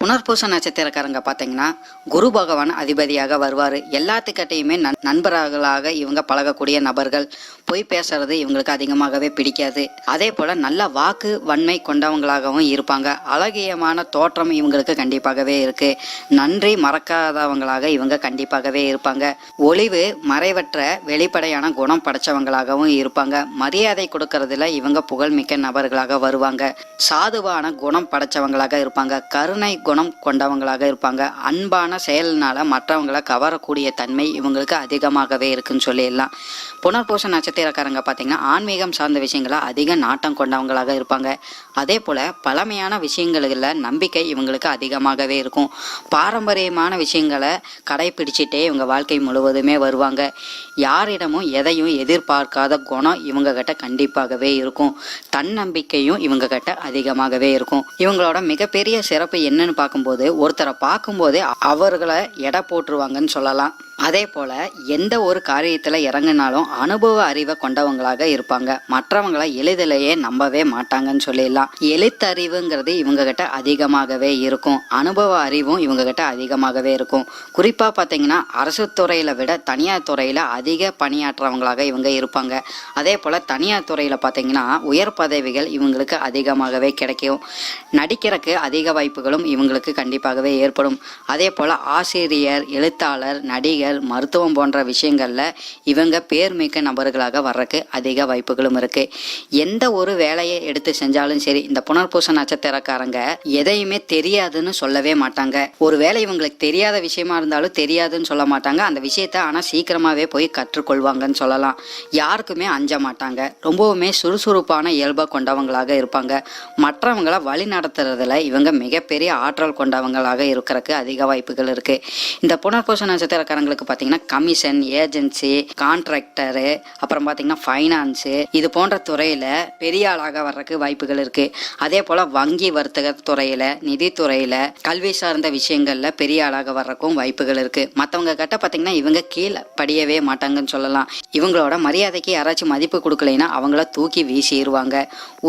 புனர்பூச நட்சத்திரக்காரங்க பார்த்தீங்கன்னா குரு பகவான் அதிபதியாக வருவார். எல்லாத்துக்கிட்டையுமே நன் நண்பர்களாக இவங்க பழகக்கூடிய நபர்கள். பொய் பேசுறது இவங்களுக்கு அதிகமாகவே பிடிக்காது. அதே போல் நல்ல வாக்கு வன்மை கொண்டவங்களாகவும் இருப்பாங்க. அழகியமான தோற்றம் இவங்களுக்கு கண்டிப்பாகவே இருக்கு. நன்றி மறக்காதவங்களாக இவங்க கண்டிப்பாகவே இருப்பாங்க. ஒளிவு மறைவற்ற வெளிப்படையான குணம் படைச்சவங்களாகவும் இருப்பாங்க. மரியாதை கொடுக்கறதுல இவங்க புகழ்மிக்க நபர்களாக வருவாங்க. சாதுவான குணம் படைச்சவங்களாக இருப்பாங்க. கருணை குணம் கொண்டவங்களாக இருப்பாங்க. அன்பான செயல்னால மற்றவங்களை கவரக்கூடிய தன்மை இவங்களுக்கு அதிகமாகவே இருக்குன்னு சொல்லிடலாம். புனர்பூச நட்சத்திரக்காரங்க பார்த்தீங்கன்னா ஆன்மீகம் சார்ந்த விஷயங்களை அதிக நாட்டம் கொண்டவங்களாக இருப்பாங்க. அதே போல் பழமையான விஷயங்களில் நம்பிக்கை இவங்களுக்கு அதிகமாகவே இருக்கும். பாரம்பரியமான விஷயங்களை கடைபிடிச்சிட்டே இவங்க வாழ்க்கை முழுவதுமே வருவாங்க. யாரிடமும் எதையும் எதிர்பார்க்காத குணம் இவங்க கிட்ட கண்டிப்பாகவே இருக்கும். தன்னம்பிக்கையும் இவங்க கிட்ட அதிகமாகவே இருக்கும். இவங்களோட மிகப்பெரிய சிறப்பு என்னன்னு பார்க்கும்போது ஒருத்தரை பார்க்கும்போதே அவர்களை எடை போட்டுருவாங்கன்னு சொல்லலாம். அதே போல எந்த ஒரு காரியத்தில் இறங்குனாலும் அனுபவ அறிவை கொண்டவங்களாக இருப்பாங்க. மற்றவங்களை எளிதிலேயே நம்பவே மாட்டாங்கன்னு சொல்லிடலாம். எழுத்தறிவுங்கிறது இவங்க கிட்ட அதிகமாகவே இருக்கும். அனுபவ அறிவும் இவங்க கிட்ட அதிகமாகவே இருக்கும். குறிப்பாக பார்த்தீங்கன்னா அரசு துறையில விட தனியார் துறையில் அதிக பணியாற்றவங்களாக இவங்க இருப்பாங்க. அதே போல் தனியார் துறையில் பார்த்தீங்கன்னா உயர் பதவிகள் இவங்களுக்கு அதிகமாகவே கிடைக்கும். நடிக்கிறக்கு அதிக வாய்ப்புகளும் இவங்களுக்கு கண்டிப்பாகவே ஏற்படும். அதே போல் ஆசிரியர் எழுத்தாளர் நடிகர் மருத்துவம் போன்ற விஷயங்களில் இவங்க பேர்மிக்க நபர்களாக வர்றதுக்கு அதிக வாய்ப்புகளும் இருக்கு. எந்த ஒரு வேலையை எடுத்து செஞ்சாலும் சரி இந்த புனர்பூச நட்சத்திரக்காரங்க எதையுமே தெரியாதுன்னு சொல்லவே மாட்டாங்க. ஒரு வேலை இவங்களுக்கு தெரியாத விஷயமா இருந்தாலும் தெரியாதுன்னு சொல்ல மாட்டாங்க. அந்த விஷயத்த ஆனால் சீக்கிரமாகவே போய் கற்றுக்கொள்வாங்கன்னு சொல்லலாம். யாருக்குமே அஞ்ச மாட்டாங்க. ரொம்பவுமே சுறுசுறுப்பான இயல்பை கொண்டவங்களாக இருப்பாங்க. மற்றவங்களை வழி நடத்துறதுல இவங்க மிகப்பெரிய ஆற்றல் கொண்டவங்களாக இருக்கிறதுக்கு அதிக வாய்ப்புகள் இருக்கு. இந்த புனர்பூச நட்சத்திரக்காரங்களுக்கு பார்த்தீங்கன்னா கமிஷன் ஏஜென்சி கான்ட்ராக்டரு அப்புறம் பார்த்தீங்கன்னா ஃபைனான்ஸு இது போன்ற துறையில் பெரிய ஆளாக வர்றதுக்கு வாய்ப்புகள் இருக்கு. அதே போல் வங்கி வர்த்தக துறையில் நிதித்துறையில் கல்வி சார்ந்த விஷயங்களில் பெரிய ஆளாக வர்றதுக்கும் வாய்ப்புகள் இருக்கு. மற்றவங்க கிட்ட பார்த்தீங்கன்னா இவங்க கீழே படியவே மாட்டாங்கன்னு சொல்லலாம். இவங்களோட மரியாதைக்கு யாராச்சும் மதிப்பு கொடுக்கலைன்னா அவங்கள தூக்கி வீசிடுவாங்க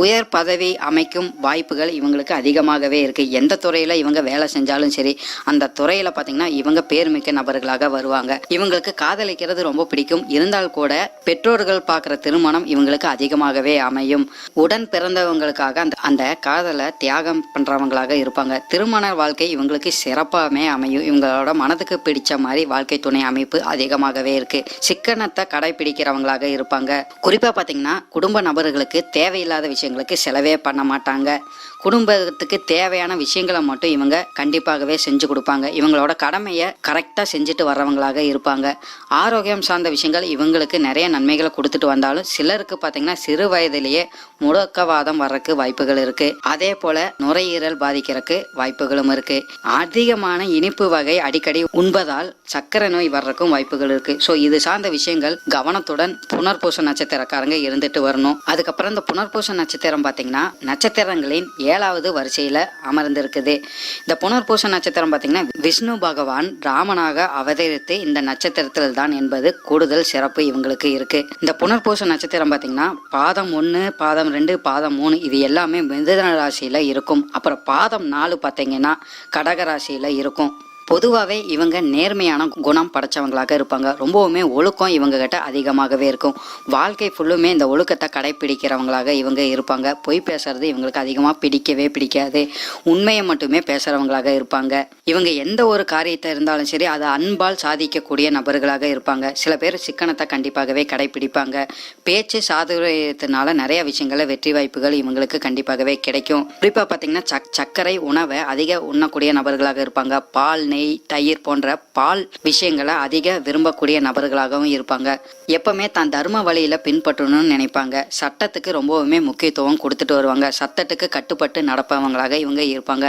உயர் பதவி அமைக்கும் வாய்ப்புகள் இவங்களுக்கு அதிகமாகவே இருக்கு. எந்த துறையில் இவங்க வேலை செஞ்சாலும் சரி அந்த துறையில் பார்த்தீங்கன்னா இவங்க பேர்மிக்க நபர்களாக வருவாங்க. இவங்களுக்கு காதலிக்கிறது ரொம்ப பிடிக்கும். இருந்தால் கூட பெற்றோர்கள் பார்க்குற திருமணம் இவங்களுக்கு அதிகமாகவே அமையும். உடன் பிறந்தவங்களுக்காக அந்த அந்த காதலை தியாகம் பண்றவங்களாக இருப்பாங்க. திருமண வாழ்க்கை இவங்களுக்கு சிறப்பாகவே அமையும். இவங்களோட மனதுக்கு பிடிச்ச மாதிரி வாழ்க்கை துணை அமைப்பு அதிகமாகவே இருக்கு. சிக்கனத்தை கடைபிடிக்கிறவங்களாக இருப்பாங்க. குறிப்பாக பார்த்தீங்கன்னா குடும்ப நபர்களுக்கு தேவையில்லாத விஷயங்களுக்கு செலவே பண்ண மாட்டாங்க. குடும்பத்துக்கு தேவையான விஷயங்களை மட்டும் இவங்க கண்டிப்பாகவே செஞ்சு கொடுப்பாங்க. இவங்களோட கடமையை கரெக்டாக செஞ்சுட்டு வர்றவங்களாக இருப்பாங்க. ஆரோக்கியம் சார்ந்த விஷயங்கள் இவங்களுக்கு நிறைய நன்மைகளை கொடுத்துட்டு வந்தாலும் சிலருக்கு பார்த்தீங்கன்னா சிறு வயதிலேயே முடக்கவாதம் வர்றதுக்கு வாய்ப்புகள் இருக்கு. அதே போல நுரையீரல் பாதிக்கிறதுக்கு வாய்ப்புகளும் இருக்கு. அதிகமான இனிப்பு வகை அடிக்கடி உண்பதால் சர்க்கரை நோய் வர்றதுக்கும் வாய்ப்புகள் இருக்கு. ஸோ இது சார்ந்த விஷயங்கள் கவனத்துடன் புனர்பூச நட்சத்திரக்காரங்க இருந்துட்டு வரணும். அதுக்கப்புறம் இந்த புனர்பூச நட்சத்திரம் பார்த்தீங்கன்னா நட்சத்திரங்களின் ஏழாவது வரிசையில் அமர்ந்திருக்குது. இந்த புனர்பூச நட்சத்திரம் பார்த்தீங்கன்னா விஷ்ணு பகவான் ராமனாக அவதரித்து இந்த நட்சத்திரத்தில் தான் என்பது கூடுதல் சிறப்பு இவங்களுக்கு இருக்கு. இந்த புனர்பூச நட்சத்திரம் பார்த்தீங்கன்னா பாதம் ஒன்று பாதம் ரெண்டு பாதம் மூணு இது எல்லாமே மிதன ராசியில இருக்கும். அப்புறம் பாதம் நாலு பார்த்தீங்கன்னா கடக ராசியில இருக்கும். பொதுவாகவே இவங்க நேர்மையான குணம் படைச்சவங்களாக இருப்பாங்க. ரொம்பவுமே ஒழுக்கம் இவங்க கிட்ட அதிகமாகவே இருக்கும். வாழ்க்கை ஃபுல்லுமே இந்த ஒழுக்கத்தை கடைப்பிடிக்கிறவங்களாக இவங்க இருப்பாங்க. பொய் பேசுறது இவங்களுக்கு அதிகமாக பிடிக்கவே பிடிக்காது. உண்மையை மட்டுமே பேசுறவங்களாக இருப்பாங்க. இவங்க எந்த ஒரு காரியத்தை இருந்தாலும் சரி அதை அன்பால் சாதிக்கக்கூடிய நபர்களாக இருப்பாங்க. சில பேர் சிக்கனத்தை கண்டிப்பாகவே கடைப்பிடிப்பாங்க. பேச்சு சாதுரியத்தினால நிறைய விஷயங்கள வெற்றி வாய்ப்புகள் இவங்களுக்கு கண்டிப்பாகவே கிடைக்கும். குறிப்பாக பார்த்தீங்கன்னா சக் சர்க்கரை உணவை அதிக உண்ணக்கூடிய நபர்களாக இருப்பாங்க. பால் நெய் நெய் தயிர் போன்ற பால் விஷயங்களை அதிக விரும்பக்கூடிய நபர்களாகவும் இருப்பாங்க. எப்பவுமே தான் தர்ம வழியில பின்பற்றணும்னு நினைப்பாங்க. சட்டத்துக்கு ரொம்பவுமே முக்கியத்துவம் கொடுத்துட்டு வருவாங்க. சட்டத்துக்கு கட்டுப்பட்டு நடப்பவங்களாக இவங்க இருப்பாங்க.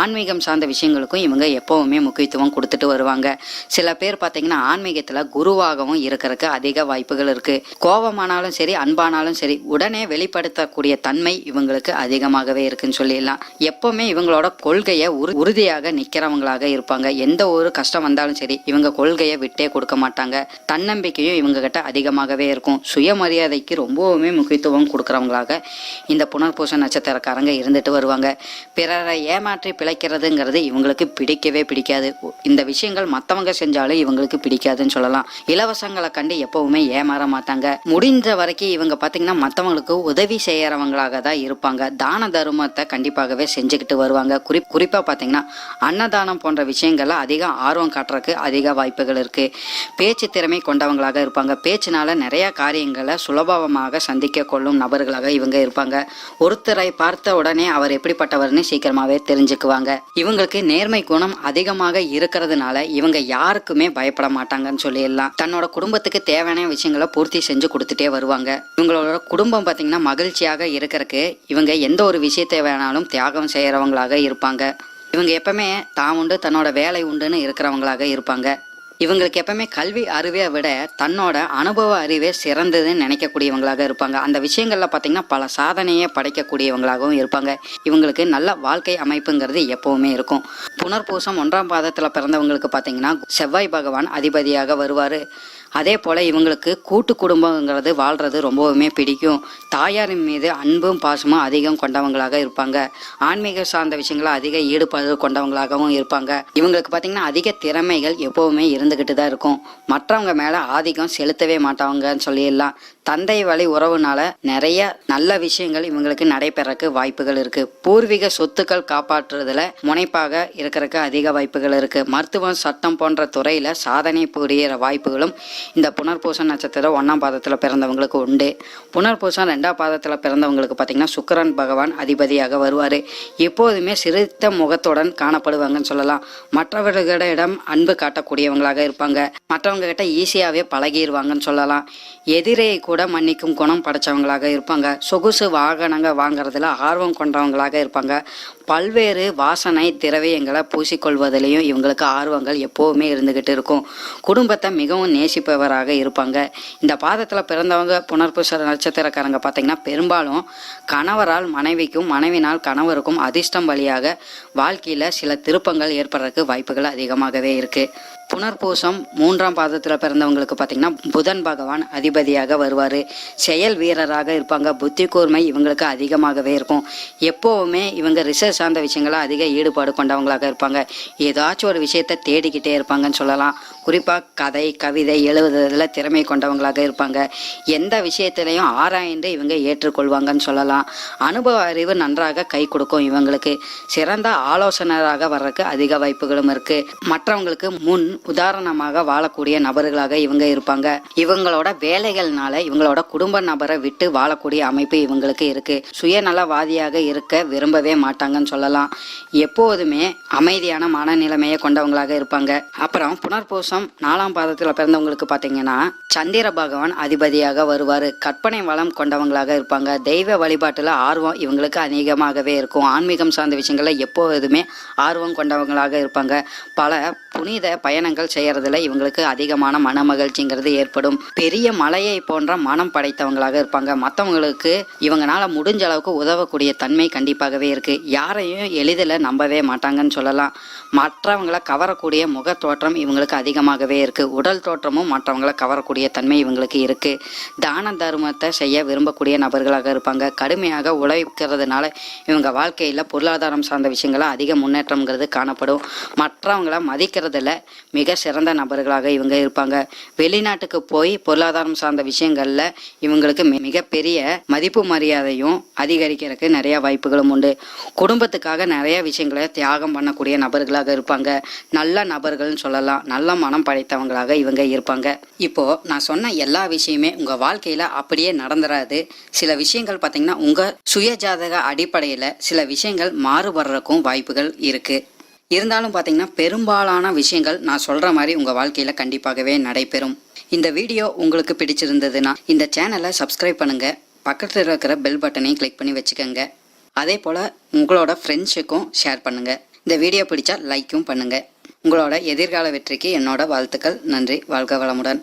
ஆன்மீகம் சார்ந்த விஷயங்களுக்கும் இவங்க எப்பவுமே முக்கியத்துவம் கொடுத்துட்டு வருவாங்க. சில பேர் பார்த்தீங்கன்னா ஆன்மீகத்துல குருவாகவும் இருக்கிறதுக்கு அதிக வாய்ப்புகள் இருக்கு. கோபமானாலும் சரி அன்பானாலும் சரி உடனே வெளிப்படுத்தக்கூடிய தன்மை இவங்களுக்கு அதிகமாகவே இருக்குன்னு சொல்லிடலாம். எப்பவுமே இவங்களோட கொள்கையை உறுதியாக நிக்கிறவங்களாக இருப்பாங்க. எந்த ஒரு கஷ்டம் வந்தாலும் சரி இவங்க கொள்கையை விட்டே கொடுக்க மாட்டாங்க. தன்னம்பிக்கையும் இவங்க கிட்ட அதிகமாகவே இருக்கும். சுயமரியாதைக்கு ரொம்பவுமே முக்கியத்துவம் கொடுக்குறவங்களாக இந்த புனர்பூச நட்சத்திரக்காரங்க இருந்துட்டு வருவாங்க. பிறரை ஏமாற்றி பிழைக்கிறதுங்கிறது இவங்களுக்கு பிடிக்கவே பிடிக்காது. இந்த விஷயங்கள் மற்றவங்க செஞ்சாலும் இவங்களுக்கு பிடிக்காதுன்னு சொல்லலாம். இலவசங்களை கண்டு எப்பவுமே ஏமாற மாட்டாங்க. முடிஞ்ச வரைக்கும் இவங்க பார்த்தீங்கன்னா மற்றவங்களுக்கு உதவி செய்யறவங்களாக தான் இருப்பாங்க. தான தர்மத்தை கண்டிப்பாகவே செஞ்சுக்கிட்டு வருவாங்க. குறி குறிப்பாக பார்த்தீங்கன்னா அன்னதானம் போன்ற விஷயங்களில் அதிக ஆர்வம் காட்டுறதுக்கு அதிக வாய்ப்புகள் இருக்குது பேச்சு திறமை கொண்டவங்களாக இருப்பாங்க. பேச்சினால நிறையா காரியங்களை சுலபமாக சந்திக்க கொள்ளும் நபர்களாக இவங்க இருப்பாங்க. ஒருத்தரை பார்த்த உடனே அவர் எப்படிப்பட்டவர்னு சீக்கிரமாகவே தெரிஞ்சுக்குவாங்க. இவங்களுக்கு நேர்மை குணம் அதிகமாக இருக்கிறதுனால இவங்க யாருக்குமே பயப்பட மாட்டாங்கன்னு சொல்லிடலாம். தன்னோட குடும்பத்துக்கு தேவையான விஷயங்களை பூர்த்தி செஞ்சு கொடுத்துட்டே வருவாங்க. இவங்களோட குடும்பம் பார்த்தீங்கன்னா மகிழ்ச்சியாக இருக்கிறதுக்கு இவங்க எந்த ஒரு விஷயத்தை வேணாலும் தியாகம் செய்கிறவங்களாக இருப்பாங்க. இவங்க எப்பவுமே தான் உண்டு தன்னோட வேலை உண்டுன்னு இருக்கிறவங்களாக இருப்பாங்க. இவங்களுக்கு எப்பவுமே கல்வி அறிவை விட தன்னோட அனுபவ அறிவே சிறந்ததுன்னு நினைக்கக்கூடியவங்களாக இருப்பாங்க. அந்த விஷயங்கள்ல பார்த்தீங்கன்னா பல சாதனையை படைக்கக்கூடியவங்களாகவும் இருப்பாங்க. இவங்களுக்கு நல்ல வாழ்க்கை அமைப்புங்கிறது எப்பவுமே இருக்கும். புனர்பூசம் ஒன்றாம் பாதத்தில் பிறந்தவங்களுக்கு பார்த்தீங்கன்னா செவ்வாய் பகவான் அதிபதியாக வருவார். அதே போல் இவங்களுக்கு கூட்டு குடும்பங்கிறது வாழ்கிறது ரொம்பவுமே பிடிக்கும். தாயாரின் மீது அன்பும் பாசமும் அதிகம் கொண்டவங்களாக இருப்பாங்க. ஆன்மீக சார்ந்த விஷயங்களை அதிக ஈடுபாடு கொண்டவங்களாகவும் இருப்பாங்க. இவங்களுக்கு பார்த்தீங்கன்னா அதிக திறமைகள் எப்போவுமே இருந்துக்கிட்டு தான் இருக்கும். மற்றவங்க மேலே ஆதிக்கம் செலுத்தவே மாட்டாங்கன்னு சொல்லிடலாம். தந்தை வழி உறவுனால நிறைய நல்ல விஷயங்கள் இவங்களுக்கு நடைபெறக்கு வாய்ப்புகள் இருக்கு. பூர்வீக சொத்துக்கள் காப்பாற்றுறதுல முனைப்பாக இருக்கிறதுக்கு அதிக வாய்ப்புகள் இருக்கு. மருத்துவம் சட்டம் போன்ற துறையில சாதனை புரியிற வாய்ப்புகளும் இந்த புனர்பூசம் நட்சத்திரம் ஒன்றாம் பாதத்தில் பிறந்தவங்களுக்கு உண்டு. புனர்பூசம் ரெண்டாம் பாதத்தில் பிறந்தவங்களுக்கு பார்த்தீங்கன்னா சுக்கரன் பகவான் அதிபதியாக வருவார். எப்போதுமே சிரித்த முகத்துடன் காணப்படுவாங்கன்னு சொல்லலாம். மற்றவர்களிடம் அன்பு காட்டக்கூடியவங்களாக இருப்பாங்க. மற்றவங்க கிட்ட ஈஸியாகவே பழகிடுவாங்கன்னு சொல்லலாம். எதிரையை கூட மன்னிக்கும் குணம் படைச்சவங்களாக இருப்பாங்க. சொகுசு வாகனங்க வாங்குறதுல ஆர்வம் கொண்டவங்களாக இருப்பாங்க. பல்வேறு வாசனை திரவியங்களை பூசிக்கொள்வதிலையும் இவங்களுக்கு ஆர்வங்கள் எப்போவுமே இருந்துக்கிட்டு இருக்கும். குடும்பத்தை மிகவும் நேசிப்பவராக இருப்பாங்க. இந்த பாதத்தில் பிறந்தவங்க புனர்பூச நட்சத்திரக்காரங்க பார்த்தீங்கன்னா பெரும்பாலும் கணவரால் மனைவிக்கும் மனைவினால் கணவருக்கும் அதிர்ஷ்டம் வழியாக வாழ்க்கையில் சில திருப்பங்கள் ஏற்படுறதுக்கு வாய்ப்புகள் அதிகமாகவே இருக்குது புனர்பூசம் மூன்றாம் பாதத்தில் பிறந்தவங்களுக்கு பார்த்திங்கன்னா புதன் பகவான் அதிபதியாக வருவார். செயல் வீரராக இருப்பாங்க. புத்தி கூர்மை இவங்களுக்கு அதிகமாகவே இருக்கும். எப்போவுமே இவங்க ரிசர்ச் சார்ந்த விஷயங்கள அதிக ஈடுபாடு கொண்டவங்களாக இருப்பாங்க. ஏதாச்சும் ஒரு விஷயத்தை தேடிக்கிட்டே இருப்பாங்கன்னு சொல்லலாம். குறிப்பாக கதை கவிதை எழுதுறதுல திறமை கொண்டவங்களாக இருப்பாங்க. எந்த விஷயத்திலையும் ஆராய்ந்து இவங்க ஏற்றுக்கொள்வாங்கன்னு சொல்லலாம். அனுபவ அறிவு நன்றாக கை கொடுக்கும் இவங்களுக்கு. சிறந்த ஆலோசனராக வர்றதுக்கு அதிக வாய்ப்புகளும் இருக்குது மற்றவங்களுக்கு முன் உதாரணமாக வாழக்கூடிய நபர்களாக இவங்க இருப்பாங்க. இவங்களோட வேலைகள்னால இவங்களோட குடும்ப நபரை விட்டு வாழக்கூடிய அமைப்பு இவங்களுக்கு இருக்கு. சுயநலவாதியாக இருக்க விரும்பவே மாட்டாங்கன்னு சொல்லலாம். எப்போதுமே அமைதியான மனநிலைமையை கொண்டவங்களாக இருப்பாங்க. அப்புறம் புனர்பூசம் நாலாம் பாதத்தில் பிறந்தவங்களுக்கு பார்த்தீங்கன்னா சந்திர பகவான் அதிபதியாக வருவார். கற்பனை வளம் கொண்டவங்களாக இருப்பாங்க. தெய்வ வழிபாட்டில் ஆர்வம் இவங்களுக்கு அதிகமாகவே இருக்கும். ஆன்மீகம் சார்ந்த விஷயங்களில் எப்போதுமே ஆர்வம் கொண்டவங்களாக இருப்பாங்க. பல புனித பயணங்கள் செய்யறதுல இவங்களுக்கு அதிகமான மன மகிழ்ச்சிங்கிறது ஏற்படும். பெரிய மலையை போன்ற மனம் படைத்தவங்களாக இருப்பாங்க. மற்றவங்களுக்கு இவங்கனால முடிஞ்ச அளவுக்கு உதவக்கூடிய தன்மை கண்டிப்பாகவே இருக்கு. யாரையும் எளிதில் நம்பவே மாட்டாங்கன்னு சொல்லலாம். மற்றவங்களை கவரக்கூடிய முக தோற்றம் இவங்களுக்கு அதிகமாகவே இருக்கு. உடல் தோற்றமும் மற்றவங்களை கவரக்கூடிய தன்மை இவங்களுக்கு இருக்கு. தான தர்மத்தை செய்ய விரும்பக்கூடிய நபர்களாக இருப்பாங்க. கடுமையாக உழைக்கிறதுனால இவங்க வாழ்க்கையில் பொருளாதாரம் சார்ந்த விஷயங்கள அதிக முன்னேற்றம்ங்கிறது காணப்படும். மற்றவங்கள மதிக்கிறதுல மிக சிறந்த நபர்களாக இவங்க இருப்பாங்க. வெளிநாட்டுக்கு போய் பொருளாதாரம் சார்ந்த விஷயங்களில் இவங்களுக்கு மிகப்பெரிய மதிப்பு மரியாதையும் அதிகரிக்கிறதுக்கு நிறைய வாய்ப்புகளும் உண்டு. குடும்பத்துக்காக நிறைய விஷயங்களை தியாகம் பண்ணக்கூடிய நபர்களாக இருப்பாங்க. நல்ல நபர்கள்னு சொல்லலாம். நல்ல மனம் படைத்தவங்களாக இவங்க இருப்பாங்க. இப்போ நான் சொன்ன எல்லா விஷயமே உங்க வாழ்க்கையில அப்படியே நடந்துராது. சில விஷயங்கள் பார்த்தீங்கன்னா உங்க சுயஜாதக அடிப்படையில் சில விஷயங்கள் மாறுபடுறதுக்கும் வாய்ப்புகள் இருக்கு. இருந்தாலும் பார்த்தீங்கன்னா பெரும்பாலான விஷயங்கள் நான் சொல்கிற மாதிரி உங்கள் வாழ்க்கையில் கண்டிப்பாகவே நடைபெறும். இந்த வீடியோ உங்களுக்கு பிடிச்சிருந்ததுன்னா இந்த சேனலை சப்ஸ்கிரைப் பண்ணுங்கள் பக்கத்தில் இருக்கிற பெல் பட்டனையும் கிளிக் பண்ணி வச்சுக்கோங்க. அதே போல் உங்களோட ஃப்ரெண்ட்ஸுக்கும் ஷேர் பண்ணுங்கள் இந்த வீடியோ பிடிச்சா லைக்கும் பண்ணுங்கள் உங்களோட எதிர்கால வெற்றிக்கு என்னோட வாழ்த்துக்கள். நன்றி. வாழ்க வளமுடன்.